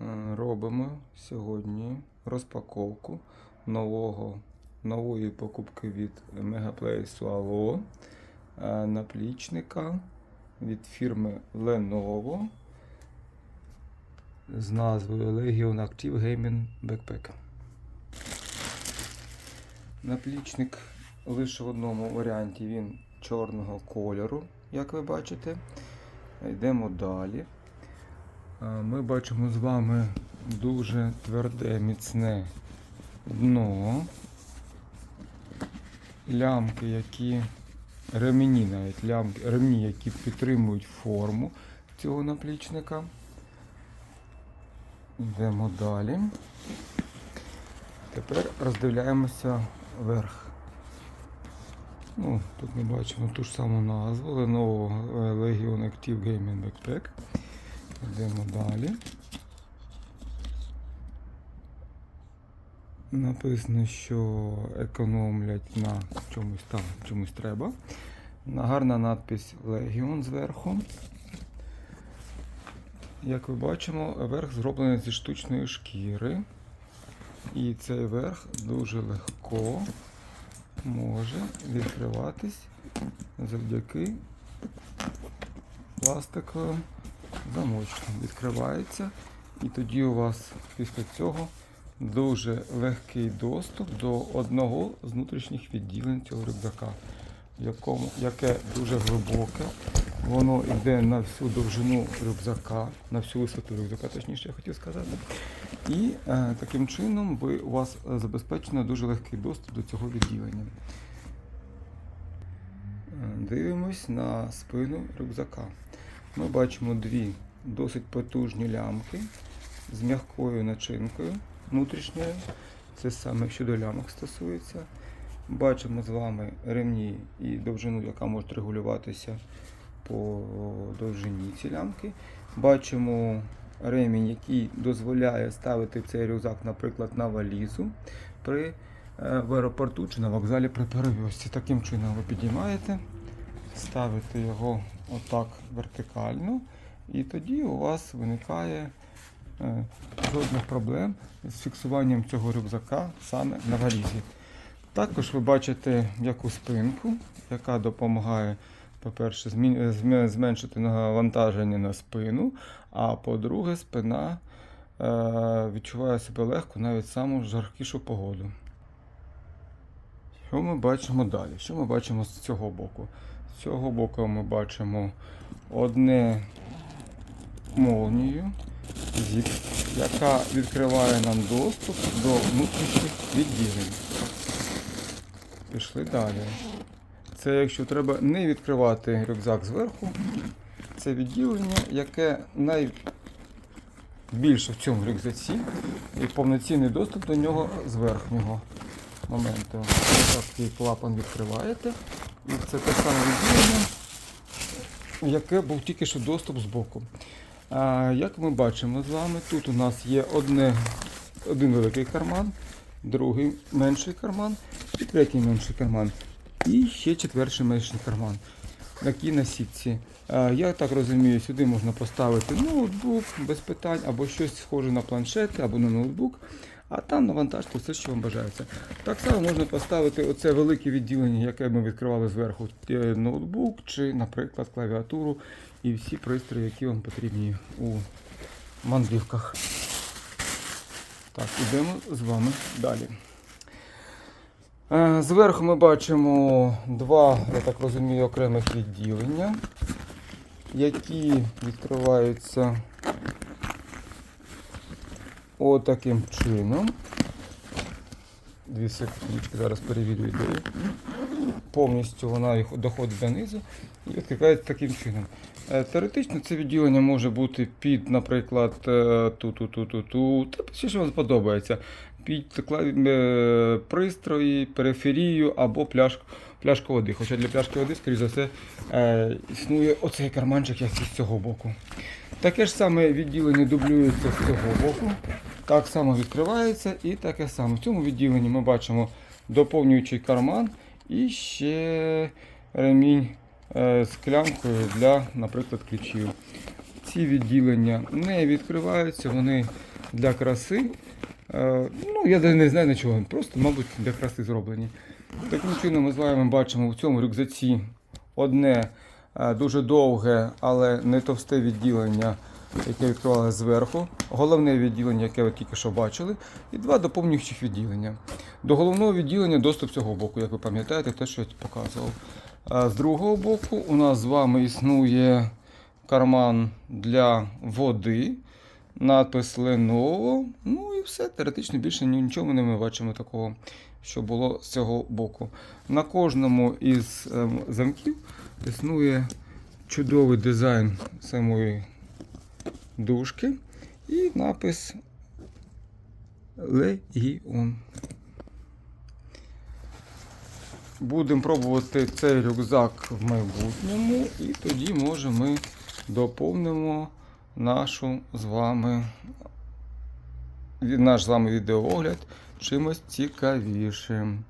Е, Робимо сьогодні розпаковку нового, нової покупки від Megaplay Sualo е, наплічника від фірми Lenovo з назвою Legion Active Gaming Backpack. Наплічник лише в одному варіанті він чорного кольору, як ви бачите. Йдемо далі. Ми бачимо з вами дуже тверде, міцне дно. Лямки, які ремені навіть лямки, ремні, які підтримують форму цього наплічника. Йдемо далі. Тепер роздивляємося верх. Ну, тут ми бачимо ту ж саму назву Lenovo Legion Active Gaming Backpack. Йдемо далі. Написано, що економлять на чомусь там, чомусь треба. На гарна надпись Legion зверху. Як ви бачимо, верх зроблений зі штучної шкіри. І цей верх дуже легко може відкриватись завдяки пластиковим замочкам. Відкривається, і тоді у вас після цього дуже легкий доступ до одного з внутрішніх відділень цього рюкзака, якому, яке дуже глибоке. Воно йде на всю довжину рюкзака, на всю висоту рюкзака, точніше я хотів сказати. І е, таким чином ви, у вас забезпечено дуже легкий доступ до цього відділення. Е, Дивимось на спину рюкзака. Ми бачимо дві досить потужні лямки з м'якою начинкою внутрішньою. Це саме щодо лямок стосується. Бачимо з вами ремні і довжину, яка може регулюватися по довжині ці лямки. Бачимо ремінь, який дозволяє ставити цей рюкзак, наприклад, на валізу при, е, в аеропорту чи на вокзалі при перевозці. Таким чином ви підіймаєте, ставите його отак вертикально, і тоді у вас виникає е, жодних проблем з фіксуванням цього рюкзака саме на валізі. Також ви бачите м'яку спинку, яка допомагає, по-перше, зменшити навантаження на спину, а по-друге, спина е, відчуває себе легко навіть саму жаркішу погоду. Що ми бачимо далі? Що ми бачимо з цього боку? З цього боку ми бачимо одне молнію, яка відкриває нам доступ до внутрішніх відділень. Пішли далі. Це якщо треба не відкривати рюкзак зверху, це відділення, яке найбільше в цьому рюкзаці і повноцінний доступ до нього з верхнього моменту. Ось так цей клапан відкриваєте. І це те саме відділення, яке був тільки що доступ з боку. Як ми бачимо з вами, тут у нас є одне, один великий карман, другий менший карман і третій менший карман. І ще четвертий менший карман. Такі на сітці. Я так розумію, сюди можна поставити ноутбук без питань, або щось схоже на планшет, або на ноутбук. А там навантажте все, що вам бажається. Так само можна поставити оце велике відділення, яке ми відкривали зверху, е, ноутбук чи, наприклад, клавіатуру і всі пристрої, які вам потрібні у мандрівках. Так, ідемо з вами далі. Е, Зверху ми бачимо два, я так розумію, окремих відділення, які відкриваються отаким чином. Дві секундочки, зараз перевірю ідею. Повністю вона доходить донизу і відкривається таким чином. Е, Теоретично це відділення може бути під, наприклад, е, ту-ту-ту-ту-ту, та все, що вам сподобається. Під е, пристрої, периферію або пляшку, пляшку води. Хоча для пляшки води, скоріш за все, е, існує оцей карманчик, як і з цього боку. Таке ж саме відділення дублюється з цього боку. Так само відкривається і таке саме. В цьому відділенні ми бачимо доповнюючий карман і ще ремінь е, з клямкою для, наприклад, ключів. Ці відділення не відкриваються, вони для краси. Е, Ну, я не знаю на чого, просто, мабуть, для краси зроблені. Таким чином, ми з вами бачимо в цьому рюкзаці одне дуже довге, але не товсте відділення, яке відкривали зверху. Головне відділення, яке ви тільки що бачили, і два доповнюючих відділення. До головного відділення доступ цього боку, як ви пам'ятаєте, те, що я показував. З другого боку у нас з вами існує карман для води, надпис Lenovo. Ну і все. Теоретично більше ні- нічого не ми бачимо такого, що було з цього боку. На кожному із ем, замків існує чудовий дизайн самої дужки і напис Legion. Будемо пробувати цей рюкзак в майбутньому, і тоді може ми доповнимо нашу з вами наш з вами відеоогляд чимось цікавішим.